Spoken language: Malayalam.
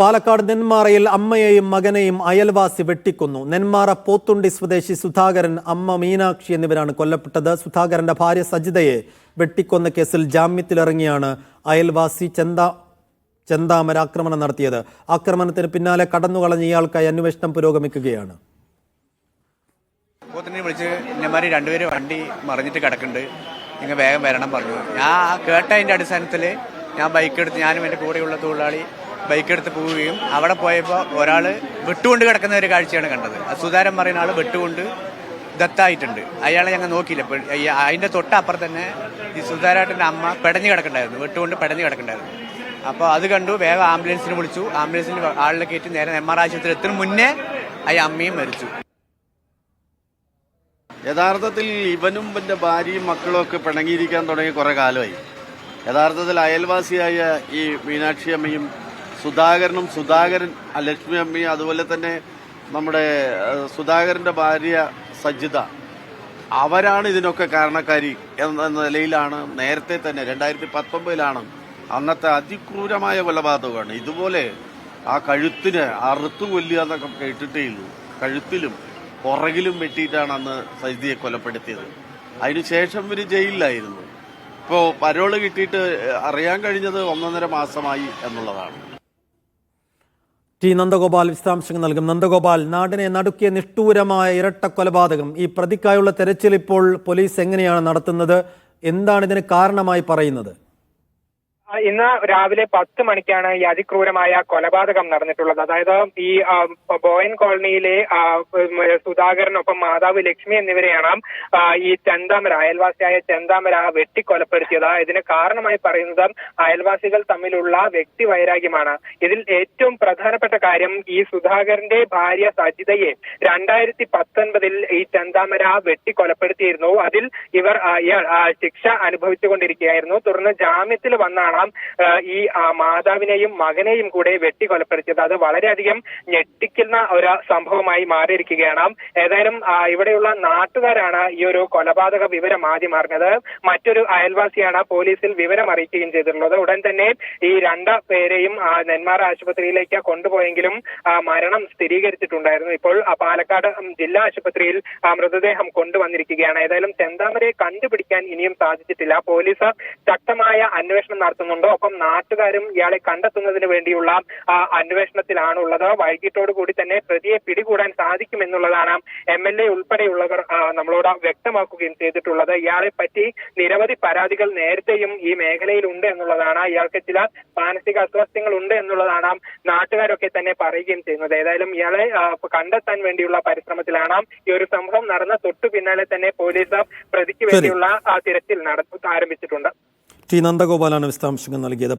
പാലക്കാട് നെന്മാറയിൽ അമ്മയെയും മകനെയും അയൽവാസി വെട്ടിക്കൊന്നു. നെന്മാറ പോത്തുണ്ടി സ്വദേശി സുധാകരൻ അമ്മ മീനാക്ഷി എന്നിവരാണ് കൊല്ലപ്പെട്ടത്. സുധാകരന്റെ ഭാര്യ സജിതയെ വെട്ടിക്കൊന്ന കേസിൽ ജാമ്യത്തിലിറങ്ങിയാണ് അയൽവാസി ചെന്ത ചെന്താമര ആക്രമണം നടത്തിയത്. ആക്രമണത്തിന് പിന്നാലെ കടന്നുകളഞ്ഞ ഇയാൾക്കായി അന്വേഷണം പുരോഗമിക്കുകയാണ്. വിളിച്ച് രണ്ടുപേരും വണ്ടി മറിഞ്ഞിട്ട് കിടക്കുന്നുണ്ട്. നിങ്ങൾ വേഗം വരണം പറഞ്ഞു. ഞാൻ കേട്ടതിന്റെ അടിസ്ഥാനത്തിൽ ഞാൻ ബൈക്ക് എടുത്ത് ഞാനും എന്റെ കൂടെയുള്ള തൊഴിലാളി ബൈക്ക് എടുത്ത് പോവുകയും അവിടെ പോയപ്പോൾ ഒരാൾ വെട്ടുകൊണ്ട് കിടക്കുന്ന ഒരു കാഴ്ചയാണ് കണ്ടത്. സുതാരം പറയുന്ന ആൾ വെട്ടുകൊണ്ട് ദത്തായിട്ടുണ്ട്. അയാളെ ഞങ്ങൾ നോക്കിയില്ല. അതിന്റെ തൊട്ടപ്പുറം തന്നെ ഈ സുധാരാട്ടന്റെ അമ്മ പെടഞ്ഞു കിടക്കണ്ടായിരുന്നു. വെട്ടുകൊണ്ട് പെടഞ്ഞു കിടക്കണ്ടായിരുന്നു. അപ്പോൾ അത് കണ്ടു. വേഗം ആംബുലൻസിന് വിളിച്ചു. ആംബുലൻസിൽ ആളിനെ കയറ്റി നേരെ ആർ ആശുപത്രി എത്തുന്ന മുന്നേ ആ അമ്മയും മരിച്ചു. യഥാർത്ഥത്തിൽ ഇവനും എന്റെ ഭാര്യയും മക്കളും ഒക്കെ പിണങ്ങിയിരിക്കാൻ തുടങ്ങി കുറേ കാലമായി. യഥാർത്ഥത്തിൽ അയൽവാസിയായ ഈ മീനാക്ഷി അമ്മയും സുധാകരനും സുധാകരൻ ലക്ഷ്മി അമ്മയും അതുപോലെ തന്നെ നമ്മുടെ സുധാകരന്റെ ഭാര്യ സജിത അവരാണ് ഇതിനൊക്കെ കാരണക്കാരി എന്ന നിലയിലാണ് നേരത്തെ തന്നെ രണ്ടായിരത്തി പത്തൊമ്പതിലാണ് അന്നത്തെ അതിക്രൂരമായ കൊലപാതകമാണ്. ഇതുപോലെ ആ കഴുത്തിന് അറുത്തു കൊല്ലുക എന്നൊക്കെ കേട്ടിട്ടേ ഉള്ളൂ. കഴുത്തിലും പുറകിലും വെട്ടിയിട്ടാണ് അന്ന് സജിതയെ കൊലപ്പെടുത്തിയത്. അതിനുശേഷം ഇവർ ജയിലിലായിരുന്നു. ഇപ്പോൾ പരോൾ കിട്ടിയിട്ട് അറിയാൻ കഴിഞ്ഞത് ഒന്നൊന്നര മാസമായി എന്നുള്ളതാണ്. ടി നന്ദഗോപാൽ വിശദാംശങ്ങൾ നൽകും. നന്ദഗോപാൽ നാടിനെ നടുക്കിയ നിഷ്ഠൂരമായ ഇരട്ട കൊലപാതകം ഈ പ്രതിക്കായുള്ള തെരച്ചിൽ ഇപ്പോൾ പോലീസ് എങ്ങനെയാണ് നടത്തുന്നത്? എന്താണ് ഇതിന് കാരണമായി പറയുന്നത്? ഇന്ന് രാവിലെ പത്ത് മണിക്കാണ് ഈ അതിക്രൂരമായ കൊലപാതകം നടന്നിട്ടുള്ളത്. അതായത് ഈ ബോയൻ കോളനിയിലെ സുധാകരനൊപ്പം മാതാവ് ലക്ഷ്മി എന്നിവരെയാണ് ഈ ചന്താമര അയൽവാസിയായ ചന്താമര വെട്ടിക്കൊലപ്പെടുത്തിയത്. ഇതിന് കാരണമായി പറയുന്നത് അയൽവാസികൾ തമ്മിലുള്ള വ്യക്തി വൈരാഗ്യമാണ്. ഇതിൽ ഏറ്റവും പ്രധാനപ്പെട്ട കാര്യം ഈ സുധാകരന്റെ ഭാര്യ സജിതയെ രണ്ടായിരത്തി പത്തൊൻപതിൽ ഈ ചന്താമര വെട്ടിക്കൊലപ്പെടുത്തിയിരുന്നു. അതിൽ ഇവർ ഇയാൾ ശിക്ഷ അനുഭവിച്ചുകൊണ്ടിരിക്കുകയായിരുന്നു. തുടർന്ന് ജാമ്യത്തിൽ വന്നാണ് ആ, ഈ മാതാവിനെയും മകനെയും കൂടെ വെട്ടിക്കൊലപ്പെടുത്തിയത് അത് വളരെയധികം ഞെട്ടിക്കുന്ന ഒരു സംഭവമായി മാറിയിരിക്കുകയാണ്. ഏതായാലും ഇവിടെയുള്ള നാട്ടുകാരാണ് ഈ ഒരു കൊലപാതക വിവരം ആദ്യം അറിഞ്ഞത്. മറ്റൊരു അയൽവാസിയാണ് പോലീസിൽ വിവരം അറിയിക്കുകയും ചെയ്തിട്ടുള്ളത്. ഉടൻ തന്നെ ഈ രണ്ട് പേരെയും നെന്മാറ ആശുപത്രിയിലേക്ക് കൊണ്ടുപോയെങ്കിലും മരണം സ്ഥിരീകരിച്ചിട്ടുണ്ടായിരുന്നു. ഇപ്പോൾ പാലക്കാട് ജില്ലാ ആശുപത്രിയിൽ മൃതദേഹം കൊണ്ടുവന്നിരിക്കുകയാണ്. ഏതായാലും ചെന്താമരയെ കണ്ടുപിടിക്കാൻ ഇനിയും സാധിച്ചിട്ടില്ല. പോലീസ് ശക്തമായ അന്വേഷണം നടത്തുന്നുണ്ട് ഒപ്പം നാട്ടുകാരും ഇയാളെ കണ്ടെത്തുന്നതിന് വേണ്ടിയുള്ള അന്വേഷണത്തിലാണുള്ളത്. വൈകിട്ടോടു കൂടി തന്നെ പ്രതിയെ പിടികൂടാൻ സാധിക്കുമെന്നുള്ളതാണ് എം എൽ എ ഉൾപ്പെടെയുള്ളവർ നമ്മളോട് വ്യക്തമാക്കുകയും ചെയ്തിട്ടുള്ളത്. ഇയാളെ പറ്റി നിരവധി പരാതികൾ നേരത്തെയും ഈ മേഖലയിൽ ഉണ്ട് എന്നുള്ളതാണ്. ഇയാൾക്ക് ചില മാനസിക അസ്വാസ്ഥ്യങ്ങൾ ഉണ്ട് എന്നുള്ളതാണ് നാട്ടുകാരൊക്കെ തന്നെ പറയുകയും ചെയ്യുന്നത്. ഏതായാലും ഇയാളെ കണ്ടെത്താൻ വേണ്ടിയുള്ള പരിശ്രമത്തിലാണ് ഈ ഒരു സംഭവം നടന്ന. തൊട്ടു പിന്നാലെ തന്നെ പോലീസ് പ്രതിക്ക് വേണ്ടിയുള്ള തിരച്ചിൽ നട ആരംഭിച്ചിട്ടുണ്ട്. ടി നന്ദഗോപാലാണ് വിശദാംശങ്ങൾ നൽകിയത്.